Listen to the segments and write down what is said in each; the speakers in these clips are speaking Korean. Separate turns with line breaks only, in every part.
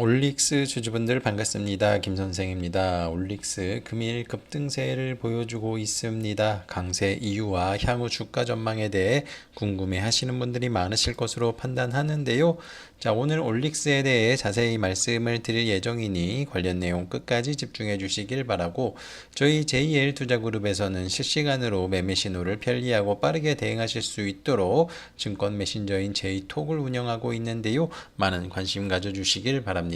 올릭스 주주분들 반갑습니다. 김 선생입니다. 올릭스 금일 급등세를 보여주고 있습니다. 강세 이유와 향후 주가 전망에 대해 궁금해 하시는 분들이 많으실 것으로 판단하는데요. 자, 오늘 올릭스에 대해 자세히 말씀을 드릴 예정이니 관련 내용 끝까지 집중해 주시길 바라고 저희 JL 투자그룹에서는 실시간으로 매매 신호를 편리하고 빠르게 대응하실 수 있도록 증권 메신저인 제이톡을 운영하고 있는데요. 많은 관심 가져 주시길 바랍니다.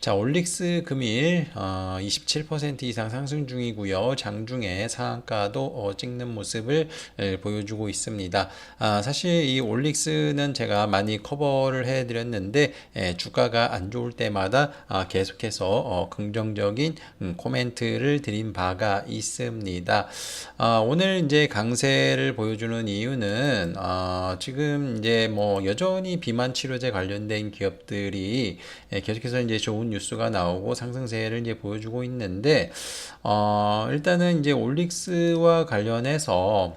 자, 올릭스 금일 어, 27% 이상 상승 중이고요. 장중에 상한가도 어, 찍는 모습을 에, 보여주고 있습니다. 아, 사실 이 올릭스는 제가 많이 커버를 해드렸는데 에, 주가가 안 좋을 때마다 아, 계속해서 어, 긍정적인 음, 코멘트를 드린 바가 있습니다. 아, 오늘 이제 강세를 보여주는 이유는 어, 지금 이제 뭐 여전히 비만 치료제 관련된 기업들이 에, 계속해서 이제 좋은 뉴스가 나오고 상승세를 이제 보여주고 있는데 어, 일단은 이제 올릭스와 관련해서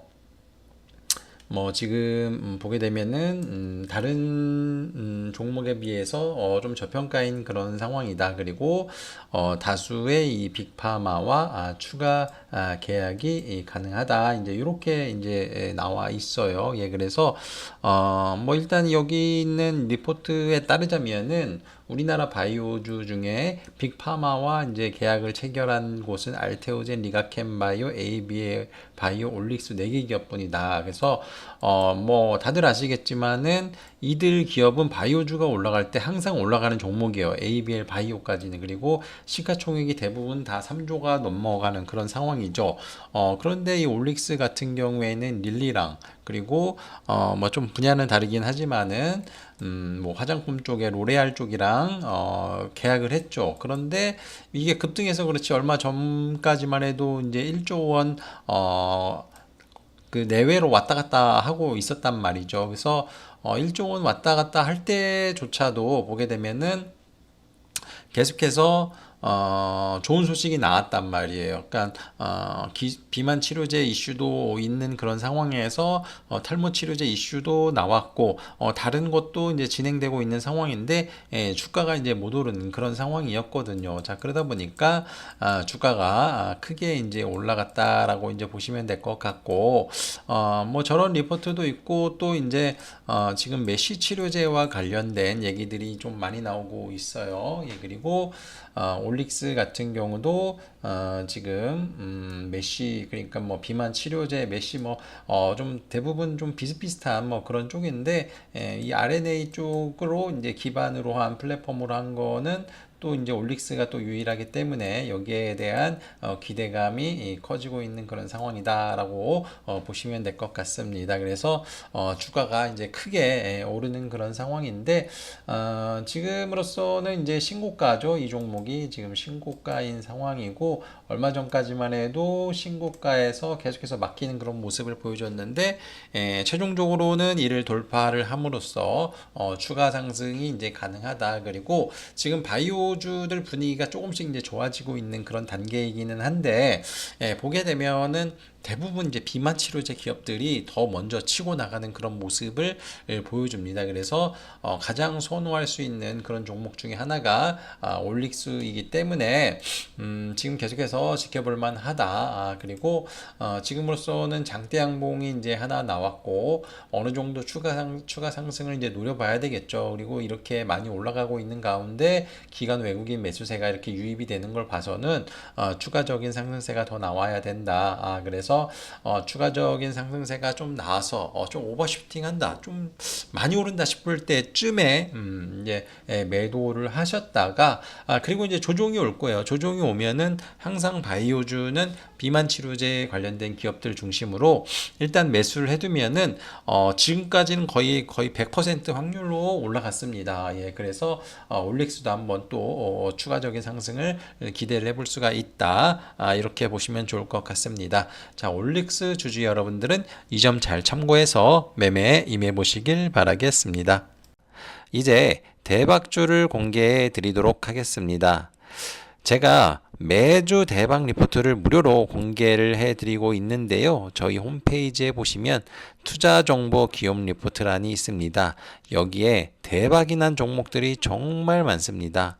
뭐 지금 음, 보게 되면은 음, 다른 음, 종목에 비해서 어, 좀 저평가인 그런 상황이다. 그리고 어, 다수의 이 빅파마와 아, 추가 아, 계약이 이, 가능하다. 이제 이렇게 이제 에, 나와 있어요. 예, 그래서 어, 뭐 일단 여기 있는 리포트에 따르자면은 우리나라 바이오주 중에 빅파마와 이제 계약을 체결한 곳은 알테오젠, 리가캠 바이오, ABA 바이오, 올릭스 4개 기업뿐이다. 그래서 어 뭐 다들 아시겠지만은 이들 기업은 바이오주가 올라갈 때 항상 올라가는 종목이에요. ABL 바이오까지는 그리고 시가총액이 대부분 다 3조가 넘어가는 그런 상황이죠. 어 그런데 이 올릭스 같은 경우에는 릴리랑 그리고 어 뭐 좀 분야는 다르긴 하지만은 음뭐 화장품 쪽에 로레알 쪽이랑 어 계약을 했죠. 그런데 이게 급등해서 그렇지 얼마 전까지만 해도 이제 1조 원어 그 내외로 왔다 갔다 하고 있었단 말이죠. 그래서 어 1조 원 왔다 갔다 할 때조차도 보게 되면은 계속해서 어, 좋은 소식이 나왔단 말이에요. 그러니까 어, 기, 비만 치료제 이슈도 있는 그런 상황에서 어, 탈모 치료제 이슈도 나왔고 어, 다른 것도 이제 진행되고 있는 상황인데 예, 주가가 이제 못 오르는 그런 상황이었거든요. 자 그러다 보니까 아, 주가가 크게 이제 올라갔다라고 이제 보시면 될 것 같고 어, 뭐 저런 리포트도 있고 또 이제 어, 지금 메시 치료제와 관련된 얘기들이 좀 많이 나오고 있어요. 예, 그리고 어, 올릭스 같은 경우도 어, 지금 음, 메시 그러니까 뭐 비만 치료제 메시 뭐 어, 좀 대부분 좀 비슷비슷한 뭐 그런 쪽인데 에, 이 RNA 쪽으로 이제 기반으로 한 플랫폼으로 한 거는 또 이제 올릭스가 또 유일하기 때문에 여기에 대한 어, 기대감이 커지고 있는 그런 상황이다라고 어, 보시면 될 것 같습니다. 그래서 어, 주가가 이제 크게 오르는 그런 상황인데 어, 지금으로서는 이제 신고가죠. 이 종목이 지금 신고가인 상황이고 얼마 전까지만 해도 신고가에서 계속해서 막히는 그런 모습을 보여줬는데 에, 최종적으로는 이를 돌파를 함으로써 어, 추가 상승이 이제 가능하다. 그리고 지금 바이오 주들 분위기가 조금씩 이제 좋아지고 있는 그런 단계이기는 한데 예, 보게 되면은 대부분 이제 비만 치료제 기업들이 더 먼저 치고 나가는 그런 모습을 예, 보여줍니다. 그래서 어, 가장 선호할 수 있는 그런 종목 중에 하나가 아, 올릭스이기 때문에 음, 지금 계속해서 지켜볼 만하다. 아, 그리고 어, 지금으로서는 장대 양봉이 이제 하나 나왔고 어느 정도 추가 상 추가 상승을 이제 노려봐야 되겠죠. 그리고 이렇게 많이 올라가고 있는 가운데 기관 외국인 매수세가 이렇게 유입이 되는 걸 봐서는 어, 추가적인 상승세가 더 나와야 된다. 아, 그래서 어, 추가적인 상승세가 좀 나와서 어, 좀 오버슈팅한다, 좀 많이 오른다 싶을 때쯤에 음, 이제 예, 매도를 하셨다가 아, 그리고 이제 조종이 올 거예요. 조종이 오면은 항상 바이오주는 비만 치료제 관련된 기업들 중심으로 일단 매수를 해두면은 어, 지금까지는 거의 거의 100% 확률로 올라갔습니다. 예, 그래서 어, 올릭스도 한번 또 어, 추가적인 상승을 기대를 해볼 수가 있다. 아, 이렇게 보시면 좋을 것 같습니다. 자, 올릭스 주주 여러분들은 이 점 잘 참고해서 매매에 임해 보시길 바라겠습니다. 이제 대박주를 공개해 드리도록 하겠습니다. 제가 매주 대박 리포트를 무료로 공개를 해드리고 있는데요. 저희 홈페이지에 보시면 투자 정보 기업 리포트란이 있습니다. 여기에 대박이 난 종목들이 정말 많습니다.